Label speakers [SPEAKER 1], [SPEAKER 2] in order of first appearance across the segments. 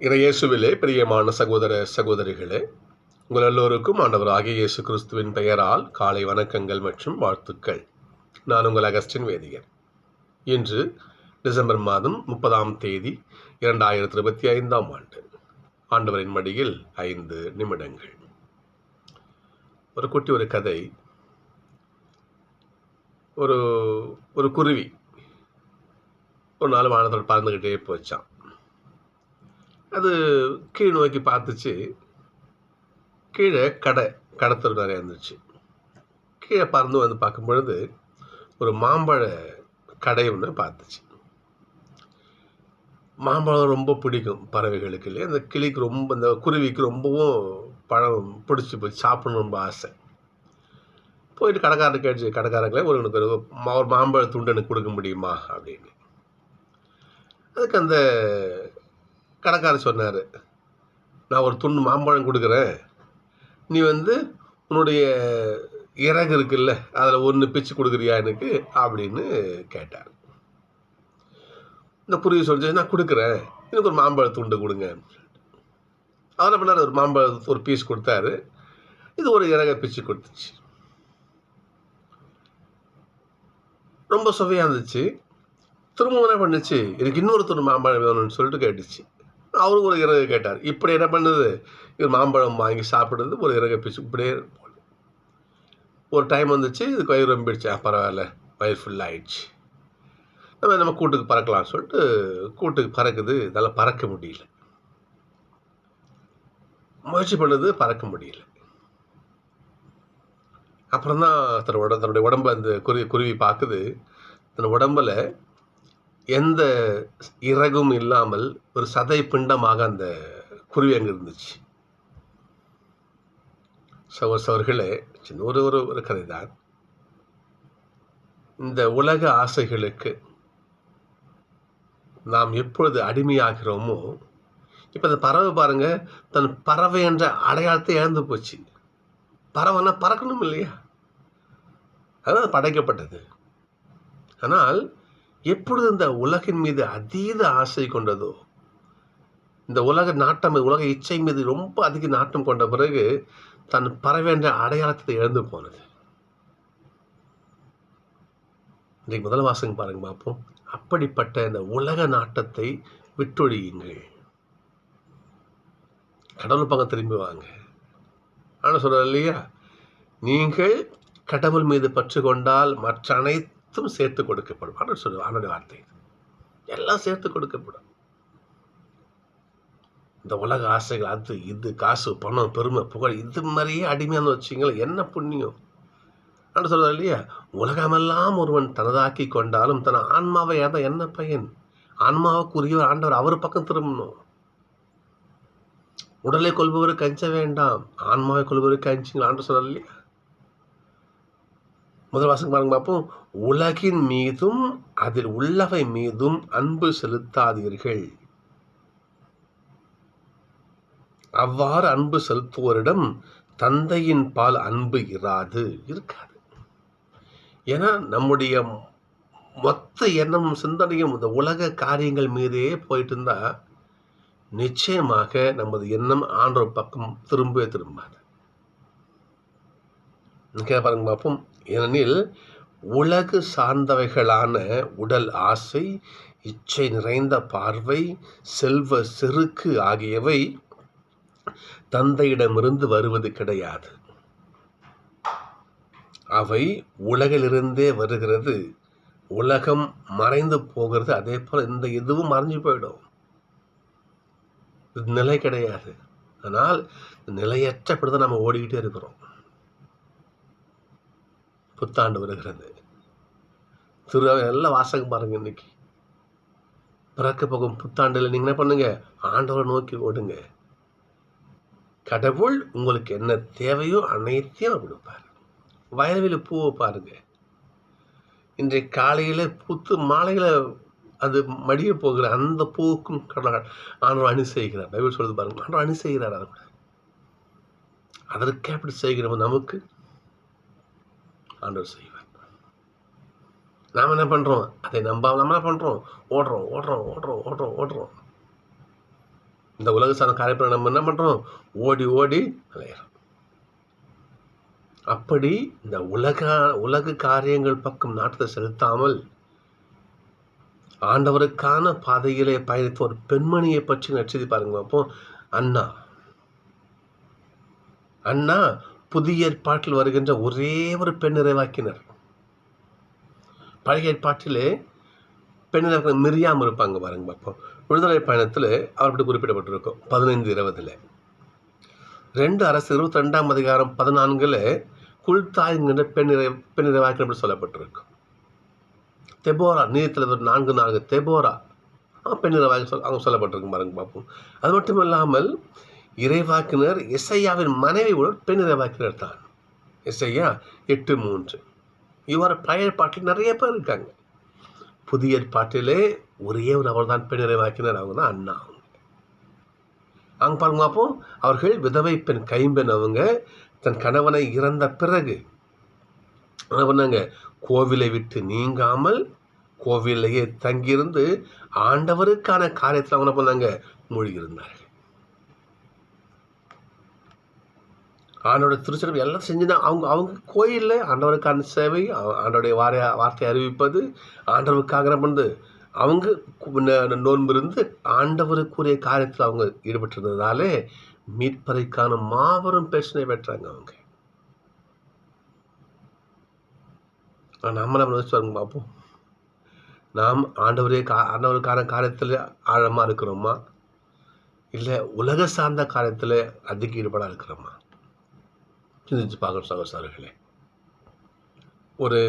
[SPEAKER 1] இறையேசுவிலே பிரியமான சகோதர சகோதரிகளே உங்கள் எல்லோருக்கும் ஆண்டவராகிய இயேசு கிறிஸ்துவின் பெயரால் காலை வணக்கங்கள் மற்றும் வாழ்த்துக்கள். நான் உங்கள் அகஸ்டின் வேதியர். இன்று டிசம்பர் மாதம் முப்பதாம் தேதி இரண்டாயிரத்தி இருபத்தி ஐந்தாம் ஆண்டு. ஆண்டவரின் மடியில் ஐந்து நிமிடங்கள். ஒரு குட்டி ஒரு கதை. ஒரு ஒரு குருவி. ஒரு நாள் வானத்தில் பறந்துக்கிட்டே போச்சான் அது கீழ் நோக்கி பார்த்துச்சு. கீழே கடை கடத்தல் நிறையா இருந்துச்சு. கீழே பறந்து வந்து பார்க்கும் பொழுது ஒரு மாம்பழ கடை ஒன்று பார்த்துச்சு. மாம்பழம் ரொம்ப பிடிக்கும் பறவைகளுக்கு இல்லையா? அந்த கிளிக்கு ரொம்ப இந்த குருவிக்கு ரொம்பவும் பழம் பிடிச்சி போய் சாப்பிடணும் ரொம்ப ஆசை. போயிட்டு கடைக்காரர் கேட்டு கடைக்காரங்களே ஒரு எனக்கு மா- ஒரு மாம்பழ துண்டு எனக்கு கொடுக்க முடியுமா? அப்படின்னு. அதுக்கு அந்த கடைக்காரர் சொன்னார் நான் ஒரு துண்டு மாம்பழம் கொடுக்குறேன். நீ வந்து உன்னுடைய இறகு இருக்குல்ல அதில் ஒன்று பிச்சு கொடுக்குறியா எனக்கு? அப்படின்னு கேட்டார். இந்த புரிய சொல்லி நான் கொடுக்குறேன். எனக்கு ஒரு மாம்பழ துண்டு கொடுங்க. அவர் என்ன பண்ணார்? ஒரு மாம்பழ ஒரு பீஸ் கொடுத்தாரு. இது ஒரு இறகை பிச்சு கொடுத்துச்சு. ரொம்ப சுவையாக இருந்துச்சு. திரும்ப என்ன பண்ணுச்சு? எனக்கு இன்னொரு துண்டு மாம்பழம் வேணும்னு சொல்லிட்டு கேட்டுச்சு. அவரும் ஒரு இறகு கேட்டார். இப்படி என்ன பண்ணுது? இது மாம்பழம் வாங்கி சாப்பிடுறது ஒரு இறகை பிச்சு. இப்படியே ஒரு டைம் வந்துச்சு இது வயிறு ரொம்பிடுச்சு. பரவாயில்ல வயிறு ஃபுல் ஆயிடுச்சு. நம்ம நம்ம கூட்டுக்கு பறக்கலாம்னு சொல்லிட்டு கூட்டுக்கு பறக்குது. இதெல்லாம் பறக்க முடியல. முயற்சி பண்ணுது பறக்க முடியல. அப்புறம் தான் தன்னோட தன்னுடைய உடம்ப அந்த குருவி குருவி பார்க்குது. தன் உடம்பில் எந்த இறகும் இல்லாமல் ஒரு சதை பிண்டமாக அந்த குருவி அங்கே இருந்துச்சு. சவர் சவர்களே சின்ன ஒரு ஒரு ஒரு கதை தான் இந்த உலக ஆசைகளுக்கு நாம் எப்பொழுது அடிமையாகிறோமோ இப்போ அந்த பறவை பாருங்க தன் பறவை என்ற அடையாளத்தை இழந்து போச்சு. பறவைன்னா பறக்கணும் இல்லையா அதான் படைக்கப்பட்டது. ஆனால் எப்பொழுது இந்த உலகின் மீது அதீத ஆசை கொண்டதோ இந்த உலக நாட்டம் உலக இச்சை மீது ரொம்ப அதிக நாட்டம் கொண்ட பிறகு தன் பறவை அடையாளத்தை இழந்து போனது. இன்றைக்கு முதல் வாசகம் பாருங்க பார்ப்போம். அப்படிப்பட்ட இந்த உலக நாட்டத்தை விட்டொழியுங்கள். கடவுள் பக்கம் திரும்பி வாங்க. ஆனால் சொல்கிறார் இல்லையா? நீங்கள் கடவுள் மீது பற்று கொண்டால் மற்ற அனைத்தும் சேர்த்து கொடுக்கப்படும். ஆனால் சொல்லுவார் அவனுடைய வார்த்தை எல்லாம் சேர்த்து கொடுக்கப்படும். இந்த உலக ஆசைகள் அது இது காசு பணம் பெருமை புகழ் இது மாதிரியே அடிமையான வச்சிங்களேன் என்ன புண்ணியம்? ஆனால் சொல்கிறார் இல்லையா? உலகமெல்லாம் ஒருவன் தனதாக்கி கொண்டாலும் தன் ஆன்மாவை ஏதா என்ன பையன்? ஆன்மாவுக்குரியவர் ஆண்டவர் அவர் பக்கம் திரும்பணும். உடலை கொள்பவருக்கு அஞ்ச வேண்டாம். ஆன்மாவை கொள்பவருக்கு அஞ்சுங்களா ஆண்டு சொல்கிறார் இல்லையா? முதல் வாசகம் பாருங்க பார்ப்போம் உலகின் மீதும் அதில் உள்ளவை மீதும் அன்பு செலுத்தாதீர்கள். அவ்வாறு அன்பு செலுத்துவோரிடம் தந்தையின் பால் அன்பு இராது இருக்காது. ஏன்னா நம்முடைய மொத்த எண்ணமும் சிந்தனையும் இந்த உலக காரியங்கள் மீதே போயிட்டு இருந்தா நிச்சயமாக நமது எண்ணம் ஆன்ற பக்கம் திரும்பவே திரும்பாது. பாருங்க பார்ப்போம் ஏனெனில் உலகு சார்ந்தவைகளான உடல் ஆசை இச்சை நிறைந்த பார்வை செல்வ செருக்கு ஆகியவை தந்தையிடமிருந்து வருவது கிடையாது. அவை உலகிலிருந்தே வருகிறது. உலகம் மறைந்து போகிறது. அதே போல் இந்த இதுவும் மறைஞ்சு போயிடும். இது நிலை கிடையாது. ஆனால் நிலையற்றபடி தான் நம்ம ஓடிக்கிட்டே இருக்கிறோம். புத்தாண்டு வருகிறது. திருவாவை எல்லாம் வாசகம் பாருங்க இன்னைக்கு. பிறக்க போகும் புத்தாண்டில் நீங்கள் என்ன பண்ணுங்க? ஆண்டவரை நோக்கி ஓடுங்க. கடவுள் உங்களுக்கு என்ன தேவையோ அனைத்தையும் கொடுப்பார். வயல்வெளி பூவை பாருங்க. இன்றைக்கு காலையில் பூத்து மாலையில் அது மடிய போகிற அந்த பூவுக்கும் கடவுள் ஆண்டவர் அணி செய்கிறார் பைபிள் சொல்லுது பாருங்க. ஆண்டவர் அணி செய்கிறார் அதை கூட. அதற்கே அப்படி செய்கிறோம் நமக்கு. ஆண்டவர் செய்வார். நாம் என்ன பண்ணுறோம் அதை நம்பாமல் நம்ம என்ன பண்ணுறோம் ஓடுறோம் ஓடுறோம் ஓடுறோம் ஓடுறோம் ஓடுறோம். இந்த உலக சார்ந்த காரியப்பட நம்ம என்ன பண்ணுறோம் ஓடி ஓடி விளையிறோம் அப்படி இந்த உலக உலக காரியங்கள் பக்கம் நாட்டத்தை செலுத்தாமல் ஆண்டவருக்கான பாதையிலே பயணித்த ஒரு பெண்மணியை பற்றி நச்சதி பாருங்க அப்போ அண்ணா. அண்ணா புதிய ஏற்பாட்டில் வருகின்ற ஒரே ஒரு பெண் நிறைவாக்கினர். பழைய ஏற்பாட்டிலே பெண் நிறைவாக்கின மிரியாம் இருப்பாங்க பாருங்க பார்ப்போம் விடுதலை பயணத்தில் அவர்கிட்ட குறிப்பிடப்பட்டிருக்கும். பதினைந்து இருபதில். ரெண்டு அரசு இருபத்தி ரெண்டாம் அதிகாரம் பதினான்கில் குல்தாய்ங்கிற பெண் நிறை பெண் நிறைவாக்கினர் அப்படி சொல்லப்பட்டிருக்கும். தெபோரா நீதித்தலைவர் நான்கு நான்கு தெபோரா. பெண் நிறைவாக சொல் அவங்க சொல்லப்பட்டிருக்கும் பாருங்க பார்ப்போம் அது மட்டும் இல்லாமல் இறைவாக்கினர் இசையாவின் மனைவி பெண் இறைவாக்கினர் தான். இசையா எட்டு மூன்று. இவ்வாறு பழைய பாட்டில் நிறைய பேர் இருக்காங்க. புதிய பாட்டிலே ஒரே ஒரு அவர் தான் பெண் இறைவாக்கினர் அவங்க தான் அண்ணா அவங்க. அங்கே பாருங்க அப்போ அவர்கள் விதவை பெண் கைம்பெண் அவங்க. தன் கணவனை இறந்த பிறகு என்ன பண்ணாங்க? கோவிலை விட்டு நீங்காமல் கோவிலையே தங்கியிருந்து ஆண்டவருக்கான காரியத்தில் அவங்க என்ன பண்ணாங்க? மூழ்கியிருந்தார்கள். ஆண்டோட திருச்சிறப்பு எல்லாம் செஞ்சுதான். அவங்க அவங்க கோயிலில் ஆண்டவருக்கான சேவை ஆண்டோடைய வார வார்த்தை அறிவிப்பது ஆண்டவருக்காக வந்து அவங்க நோன்பு இருந்து ஆண்டவருக்குரிய காரியத்தில் அவங்க ஈடுபட்டிருந்ததாலே மீட்பறைக்கான மாபெரும் பிரச்சனை பெற்றாங்க அவங்க. நம்ம நம்ம யோசிச்சு பாருங்க பார்ப்போம். நாம் ஆண்டவரே கா ஆண்டவருக்கான காரியத்தில் ஆழமாக இருக்கிறோமா? இல்லை உலக சார்ந்த காரியத்தில் அதிக ஈடுபாடாக இருக்கிறோமா? சிந்திச்சு பார்க்குற சகோதரர்களே ஒரு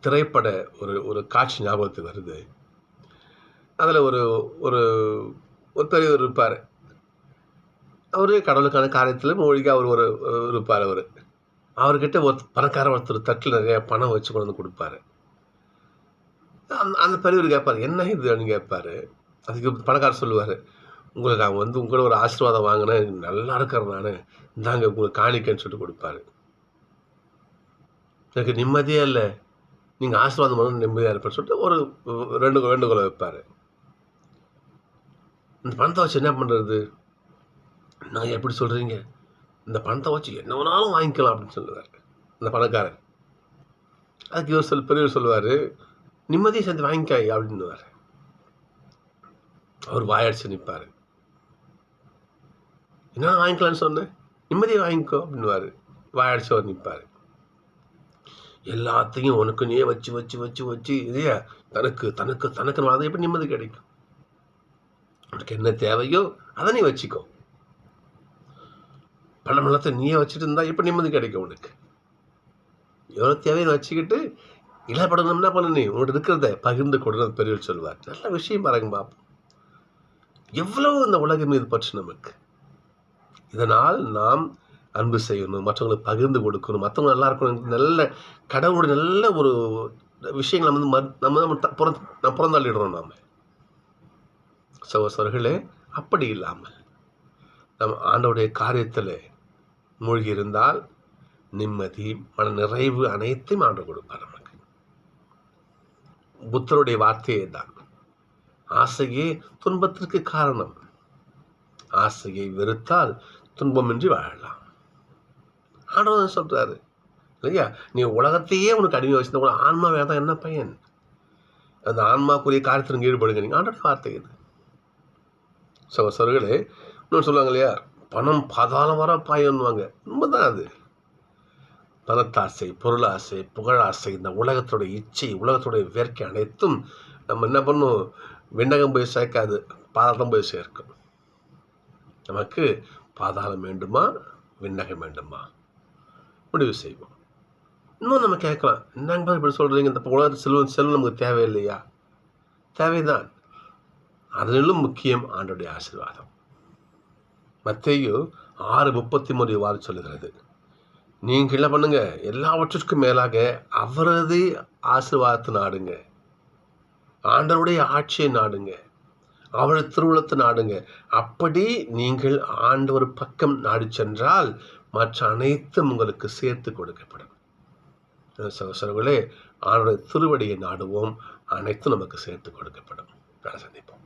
[SPEAKER 1] திரைப்பட ஒரு ஒரு காட்சி ஞாபகத்துக்கு வருது. அதில் ஒரு ஒரு ஒரு பெரியவர் இருப்பார். அவர் கடவுளுக்கான காரியத்தில் மூழ்கி அவர் ஒரு இருப்பார் அவர். அவர்கிட்ட ஒரு பணக்கார ஒருத்தர் தட்டில் நிறைய பணம் வச்சு கொண்டு வந்து கொடுப்பாரு. அந்த அந்த பெரியவர் கேட்பார் என்ன இதுன்னு கேட்பாரு. அதுக்கு பணக்காரர் சொல்லுவார் உங்களை நான் வந்து உங்களோட ஒரு ஆசீர்வாதம் வாங்கினேன். நல்லா இருக்கிறேன் நான். இந்தாங்க உங்களுக்கு காணிக்கன்னு சொல்லிட்டு கொடுப்பாரு. எனக்கு நிம்மதியே இல்லை. நீங்கள் ஆசீர்வாதம் பண்ணணும் நிம்மதியாக இருப்பேன்னு சொல்லிட்டு ஒரு ரெண்டு வேண்டுகோளை வைப்பார். இந்த பணத்தை வச்சு என்ன பண்ணுறது நான் எப்படி சொல்கிறீங்க இந்த பணத்தை வச்சு என்ன வேணாலும் வாங்கிக்கலாம் அப்படின்னு சொல்லுவார். இந்த பணக்காரர். அதுக்கு இவர் சொல் பெரியவர் சொல்லுவார் நிம்மதியை சேர்ந்து வாங்கிக்காய் அப்படின்னுவார். அவர் வாயடிச்சு நிற்பார் என்ன வாங்கிக்கலான்னு சொன்னேன். நிம்மதியை வாங்கிக்கோ அப்படின்வார் வாயடிச்சு வந்து நிற்பார் எல்லாத்தையும் உனக்கு நீயே வச்சு வச்சு வச்சு வச்சு இதையா தனக்கு தனக்கு தனக்கு அதை எப்படி நிம்மதி கிடைக்கும்? உனக்கு என்ன தேவையோ அதை நீ வச்சுக்கோ. பணம் எல்லாத்தையும் நீயே வச்சுட்டு இருந்தா எப்படி நிம்மதி கிடைக்கும் உனக்கு? எவ்வளோ தேவையை வச்சுக்கிட்டு இலப்படம் என்ன பண்ண நீ? உங்கள்கிட்ட இருக்கிறத பகிர்ந்து கொடுன்னு பெரியவர் சொல்லுவார். நல்ல விஷயம் பாருங்க பார்ப்போம் எவ்வளவு இந்த உலகம் மீது பற்று நமக்கு? இதனால் நாம் அன்பு செய்யணும் மற்றவங்களுக்கு பகிர்ந்து கொடுக்கணும் மற்றவங்க நல்லா இருக்கணும் நல்ல கடவுளுடைய நல்ல ஒரு விஷயங்களை வந்து நம்ம நம்ம புறந் புறந்தள்ளிடுறோம் நாம். சகோசர்களே அப்படி இல்லாமல் நம் ஆண்டவுடைய காரியத்தில் மூழ்கி இருந்தால் நிம்மதி மன நிறைவு அனைத்தையும் ஆண்டு கொடுப்பார் நமக்கு. புத்தருடைய வார்த்தையே தான் ஆசையே துன்பத்திற்கு காரணம். ஆசையை வெறுத்தால் துன்பமின்றி வாழலாம். ஆண்டவன் சொல்கிறாரு இல்லையா? நீ உலகத்தையே உனக்கு அடிமை வச்சிருந்த கூட ஆன்மா வேதம் என்ன பையன்? அந்த ஆன்மாக்குரிய காரியத்தில் ஈடுபடுங்க நீங்கள் ஆண்டோட வார்த்தை இது. ஸோ சர்களே இன்னொன்று சொல்லுவாங்க இல்லையா? பணம் பாதாளம் வர பாயன்னுவாங்க. தான் அது. பணத்தாசை பொருளாசை புகழாசை இந்த உலகத்தோட இச்சை உலகத்தோடைய வேர்க்கை அனைத்தும் நம்ம என்ன பண்ணும்? விண்ணகம் போய் சேர்க்காது. பாதாளம் போய் சேர்க்கும். நமக்கு பாதாளம் வேண்டுமா? விண்ணகம் வேண்டுமா? முடிவு செய்வோம். இன்னும் நம்ம கேட்கலாம். என்னங்க இப்படி சொல்கிறீங்க இந்த உலகத்து செல்வம் செல்வம் நமக்கு தேவையில்லையா? தேவைதான். அதிலும் முக்கியம் ஆண்டுடைய ஆசீர்வாதம். மத்தையோ ஆறு முப்பத்தி மூணு வார சொல்லுகிறது. நீங்கள் என்ன பண்ணுங்க? எல்லாவற்றிற்கும் மேலாக அவரது ஆசீர்வாதத்தை நாடுங்க. ஆண்டவருடைய ஆட்சியை நாடுங்க. அவள் திருவுளத்தை நாடுங்க. அப்படி நீங்கள் ஆண்டவர் பக்கம் நாடி சென்றால் மற்ற அனைத்தும் உங்களுக்கு சேர்த்து கொடுக்கப்படும். சகோசரர்களே ஆண்டோட திருவடியை நாடுவோம். அனைத்தும் நமக்கு சேர்த்து கொடுக்கப்படும். நான் சந்திப்போம்